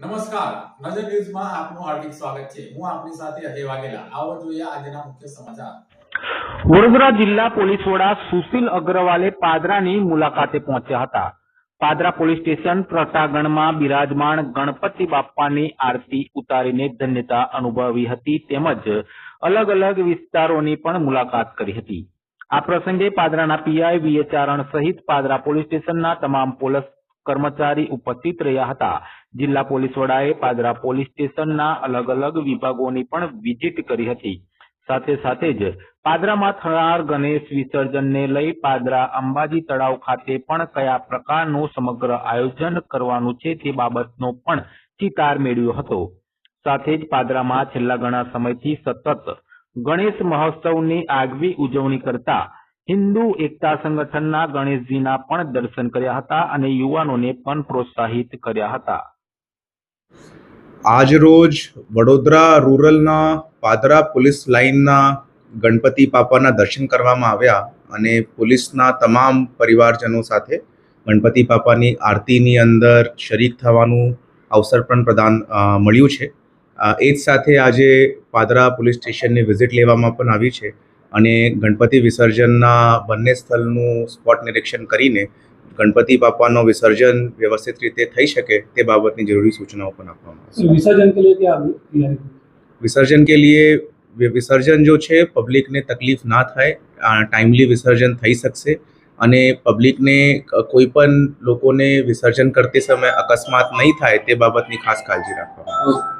નમસ્કાર. નજર ન્યૂઝમાં આપનું હાર્દિક સ્વાગત છે. હું આપની સાથે અજય વાઘેલા. આવો જોઈએ આજના મુખ્ય સમાચાર. વડોદરા જિલ્લા પોલીસ વડા સુશીલ અગ્રવાલે પાદરાની મુલાકાતે પહોંચ્યા હતા. પાદરા પોલીસ સ્ટેશન પ્રતાગણમાં બિરાજમાન ગણપતિ બાપ્પાની આરતી ઉતારીને ધન્યતા અનુભવી હતી તેમજ અલગ અલગ વિસ્તારોની પણ મુલાકાત કરી હતી. આ પ્રસંગે પાદરાના પીઆઈ વીએચારણ સહિત પાદરા પોલીસ સ્ટેશનના તમામ પોલીસ કર્મચારી ઉપસ્થિત રહ્યા હતા. જિલ્લા પોલીસ વડાએ પાદરા પોલીસ સ્ટેશનના અલગ અલગ વિભાગોની પણ વિઝિટ કરી હતી. સાથે સાથે જ પાદરામાં થનાર ગણેશ વિસર્જનને લઈ પાદરા અંબાજી તળાવ ખાતે પણ કયા પ્રકારનું સમગ્ર આયોજન કરવાનું છે તે બાબતનો પણ ચિતાર મેળવ્યો હતો. સાથે જ પાદરામાં છેલ્લા ઘણા સમયથી સતત ગણેશ મહોત્સવની આગવી ઉજવણી કરતા હિન્દુ એકતા સંગઠનના ગણેશજીના પણ દર્શન કર્યા હતા અને યુવાનોને પણ પ્રોત્સાહિત કર્યા હતા. આજ રોજ વડોદરા રૂરલના પાદરા પોલીસ લાઇનના ગણપતિ બાપાના દર્શન કરવામાં આવ્યા અને પોલીસના તમામ પરિવારજનો સાથે ગણપતિ બાપાની આરતીની અંદર શરીક થવાનું અવસર પણ પ્રદાન મળ્યું છે. એ જ સાથે આજે પાદરા પોલીસ સ્ટેશનની વિઝિટ લેવામાં પણ આવી છે. અને ગણપતિ વિસર્જનના બંને સ્થળનું સ્પોટ નિરીક્ષણ કરીને ગણપતિ બાપાનો વિસર્જન વ્યવસ્થિત રીતે થઈ શકે તે બાબતની જરૂરી સૂચનાઓ પણ આપવામાં વિસર્જન કે લીએ વિસર્જન કે લીએ વિસર્જન જો છે પબ્લિકને તકલીફ ના થાય ટાઈમલી વિસર્જન થઈ શકશે અને પબ્લિકને કોઈ પણ લોકોને વિસર્જન કરતી સમયે અકસ્માત નહીં થાય તે બાબતની ખાસ કાળજી રાખવામાં આવશે